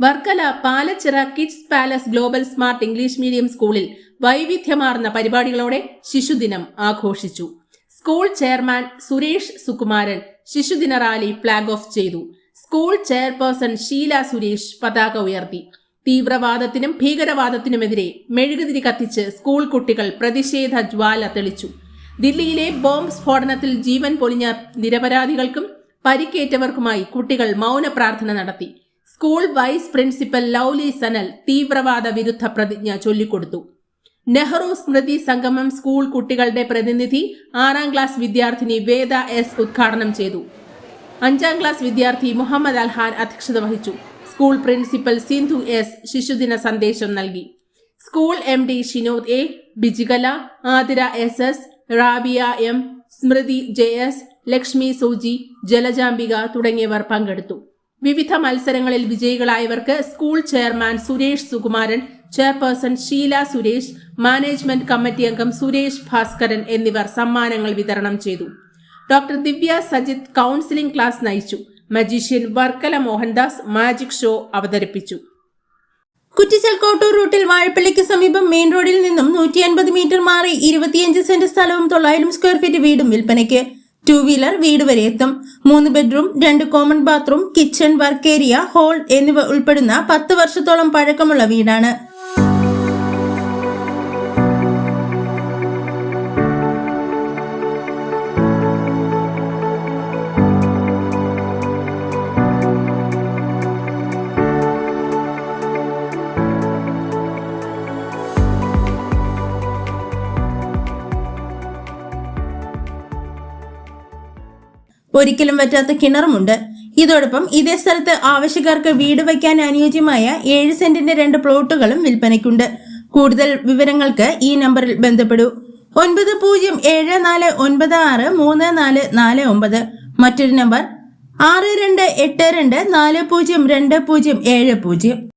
Varkala Palachira kids palace global smart English medium സ്കൂളിൽ വൈവിധ്യമാർന്ന പരിപാടികളോടെ ശിശുദിനം ആഘോഷിച്ചു. സ്കൂൾ ചെയർമാൻ സുരേഷ് സുകുമാരൻ ശിശുദിന റാലി ഫ്ളാഗ് ഓഫ് ചെയ്തു. സ്കൂൾ ചെയർപേഴ്സൺ ഷീല സുരേഷ് പതാക ഉയർത്തി. തീവ്രവാദത്തിനും ഭീകരവാദത്തിനുമെതിരെ മെഴുകുതിരി കത്തിച്ച് സ്കൂൾ കുട്ടികൾ പ്രതിഷേധ ജ്വാല തെളിച്ചു. ദില്ലിയിലെ ബോംബ് സ്ഫോടനത്തിൽ ജീവൻ പൊലിഞ്ഞ നിരപരാധികൾക്കും പരിക്കേറ്റവർക്കുമായി കുട്ടികൾ മൗന പ്രാർത്ഥന നടത്തി. School vice principal Lovely Sanal തീവ്രവാദ വിരുദ്ധ പ്രതിജ്ഞ ചൊല്ലിക്കൊടുത്തു. നെഹ്റു സ്മൃതി സംഗമം സ്കൂൾ കുട്ടികളുടെ പ്രതിനിധി ആറാം ക്ലാസ് വിദ്യാർത്ഥിനി വേദ എസ് ഉദ്ഘാടനം ചെയ്തു. അഞ്ചാം ക്ലാസ് വിദ്യാർത്ഥി മുഹമ്മദ് അൽഹാൻ അധ്യക്ഷത വഹിച്ചു. സ്കൂൾ പ്രിൻസിപ്പൽ സിന്ധു എസ് ശിശുദിന സന്ദേശം നൽകി. School M D Shinod A Bijikala Athira S S Rabiya M Smrithi J S Lakshmi Suji Jalajambika തുടങ്ങിയവർ പങ്കെടുത്തു. വിവിധ മത്സരങ്ങളിൽ വിജയികളായവർക്ക് school chairman Suresh Sukumaran chairperson Sheela Suresh management committee അംഗം സുരേഷ് ഭാസ്കരൻ എന്നിവർ സമ്മാനങ്ങൾ വിതരണം ചെയ്തു. Doctor Divya Sajith counselling class നയിച്ചു. Magician Varkala Mohandas magic show അവതരിപ്പിച്ചു. കുറ്റിച്ചൽ കോട്ടൂർ റൂട്ടിൽ വാഴപ്പള്ളിക്ക് സമീപം മെയിൻ റോഡിൽ നിന്നും നൂറ്റി അൻപത് മീറ്റർ മാറി ഇരുപത്തിയഞ്ച് സെന്റ് സ്ഥലവും തൊള്ളായിരം സ്ക്വയർ ഫീറ്റ് വീടും വിൽപ്പനയ്ക്ക് ടൂ വീലർ വീട് വരെ എത്തും. മൂന്ന് ബെഡ്റൂം രണ്ട് common bathroom kitchen work area hall എന്നിവ ഉൾപ്പെടുന്ന പത്ത് വർഷത്തോളം പഴക്കമുള്ള വീടാണ്. ഒരിക്കലും പറ്റാത്ത കിണറുമുണ്ട്. ഇതോടൊപ്പം ഇതേ സ്ഥലത്ത് ആവശ്യക്കാർക്ക് വീട് വയ്ക്കാൻ അനുയോജ്യമായ ഏഴ് സെന്റിന്റെ രണ്ട് പ്ലോട്ടുകളും വിൽപ്പനയ്ക്കുണ്ട്. കൂടുതൽ വിവരങ്ങൾക്ക് ഈ നമ്പറിൽ ബന്ധപ്പെടൂ. ഒൻപത് പൂജ്യം ഏഴ് നാല് ഒൻപത് ആറ് മൂന്ന് നാല് നാല് ഒമ്പത്. മറ്റൊരു നമ്പർ ആറ് രണ്ട് എട്ട് രണ്ട് നാല് പൂജ്യം രണ്ട് പൂജ്യം ഏഴ് പൂജ്യം.